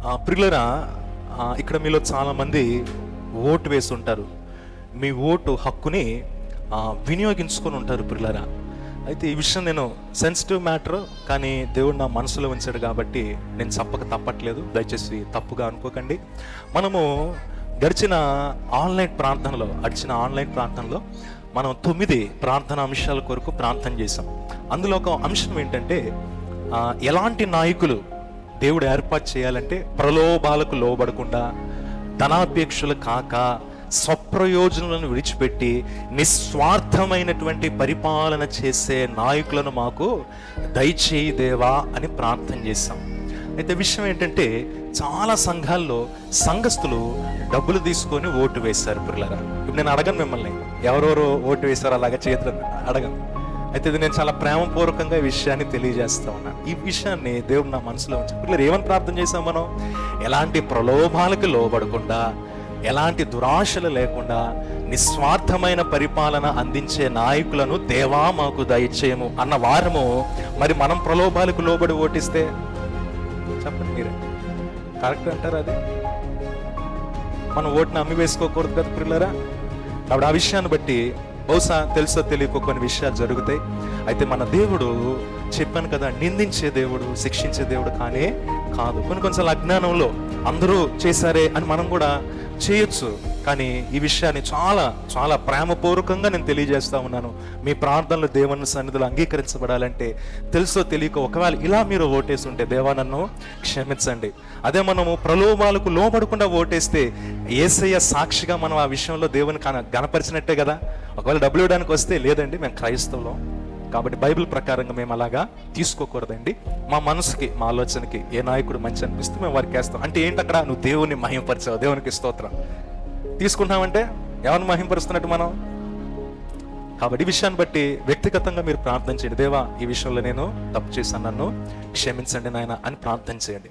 ప్రియులరా ఇక్కడ మీలో చాలామంది ఓటు వేసి ఉంటారు మీ ఓటు హక్కుని వినియోగించుకొని ఉంటారు ప్రియులరా. అయితే ఈ విషయం నేను సెన్సిటివ్ మ్యాటర్ కానీ దేవుడు నా మనసులో ఉంచాడు కాబట్టి నేను చెప్పక తప్పట్లేదు. దయచేసి తప్పుగా అనుకోకండి. మనము గడిచిన ఆన్లైన్ ప్రార్థనలో గడిచిన ఆన్లైన్ ప్రార్థనలో మనం తొమ్మిది ప్రార్థన అంశాల కొరకు ప్రార్థన చేసాం అందులో ఒక అంశం ఏంటంటే ఎలాంటి నాయకులు దేవుడు ఏర్పాటు చేయాలంటే ప్రలోభాలకు లోబడకుండా ధనాపేక్షలు కాక స్వప్రయోజనాలను విడిచిపెట్టి నిస్వార్థమైనటువంటి పరిపాలన చేసే నాయకులను మాకు దయచేయి దేవా అని ప్రార్థన చేశాం. అయితే విషయం ఏంటంటే చాలా సంఘాల్లో సంఘస్థులు డబ్బులు తీసుకొని ఓటు వేశారు పిల్లరా. ఇప్పుడు నేను అడగను మిమ్మల్ని. ఎవరెవరు ఓటు వేశారు అలాగా చేతులు అడగను. అయితే ఇది నేను చాలా ప్రేమపూర్వకంగా ఈ విషయాన్ని తెలియజేస్తా ఉన్నాను. ఈ విషయాన్ని దేవుడు నా మనసులో ఉంచాను పిల్లలు ఏమని ప్రార్థన చేసాం మనం? ఎలాంటి ప్రలోభాలకు లోబడకుండా ఎలాంటి దురాశలు లేకుండా నిస్వార్థమైన పరిపాలన అందించే నాయకులను దేవా మాకు దయచేయము అన్న వారము మరి మనం ప్రలోభాలకు లోబడి ఓటిస్తే? చెప్పండి మీరు. కరెక్ట్ అంటారు అది? మనం ఓటుని అమ్మి వేసుకోకూడదు కదా పిల్లరా? కాబట్టి ఆ విషయాన్ని బట్టి బహుశా తెలుసో తెలియక కొన్ని విషయాలు జరుగుతాయి. అయితే మన దేవుడు చెప్పాను కదా నిందించే దేవుడు శిక్షించే దేవుడు కానే కాదు. కొన్ని కొన్నిసార్లు అజ్ఞానంలో అందరూ చేశారే అని మనం కూడా చేయొచ్చు కానీ ఈ విషయాన్ని చాలా చాలా ప్రేమపూర్వకంగా నేను తెలియజేస్తా ఉన్నాను. మీ ప్రార్థనలు దేవుని సన్నిధిలో అంగీకరించబడాలంటే తెలుసో తెలియక ఒకవేళ ఇలా మీరు ఓటేసి ఉంటే దేవా నన్ను క్షమించండి. అదే మనము ప్రలోభాలకు లోబడకుండా ఓటేస్తే ఏసయ్య సాక్షిగా మనం ఆ విషయంలో దేవుని కన గనపరిచినట్టే కదా? ఒకవేళ డబ్బులు ఇవ్వడానికి వస్తే లేదండి మేము క్రైస్తవులం. కాబట్టి బైబిల్ ప్రకారంగా మేము అలాగా తీసుకోకూడదండి. మా మనసుకి మా ఆలోచనకి ఏ నాయకుడు మంచి అనిపిస్తే మేము వారికి వేస్తాం. అంటే ఏంటి అక్కడ? నువ్వు దేవుని మహింపరిచావు దేవునికి స్తోత్రం. తీసుకుంటామంటే ఎవరిని మహింపరుస్తున్నట్టు మనం? కాబట్టి ఈ విషయాన్ని బట్టి వ్యక్తిగతంగా మీరు ప్రార్థన చేయండి. దేవా ఈ విషయంలో నేను తప్పు చేశాను నన్ను క్షమించండి నాయన అని ప్రార్థన చేయండి.